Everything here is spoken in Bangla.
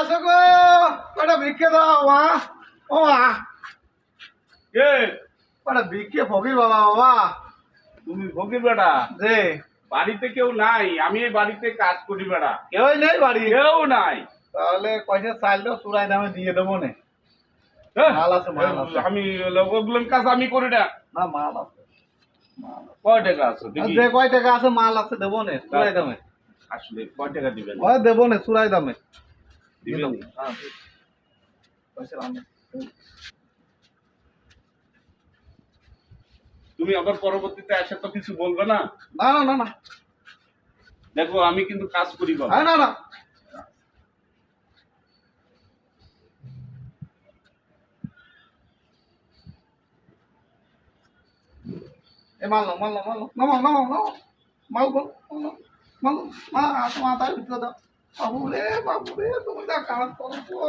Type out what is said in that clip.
আছে গো কটা ভিক্ষে দাও মা। ও মা। কে? কটা ভিক্ষে ফকির বাবা বাবা তুমি ভোগের বেড়া যে বাড়িতে কেউ নাই আমি এই বাড়িতে কাজ করি বেড়া কেউই নেই বাড়ি। কেউ নাই। তাহলে কয়টা চাইলেও চুরাই দামে দিয়ে দেবো নে। হ্যাঁ? মাল আছে, মাল আছে। আমি ওগুলো কাজ আমি করি না। না মাল আছে। কয় টাকা আছে যে কয় টাকা আছে মাল আছে দেবো নে চুরাই দামে। আসলে কয় টাকা দিবেন? ওই দেবো নে চুরাই দামে। দিবেন? হ্যাঁ, পয়সা। তুমি আবার পরবর্তীতে এসে তো কিছু বলবে না? না না না দেখো আমি কিন্তু কাজ করি বাবা। হ্যাঁ, না না। এ মাল মাল মাল নাও। নামাও নামাও নামাও। মাল বল মাল নাও, মাল মা তোমার তার ভিতরে দাও। বাবু রে বাবু রে তুমি যা কাজ করো গো।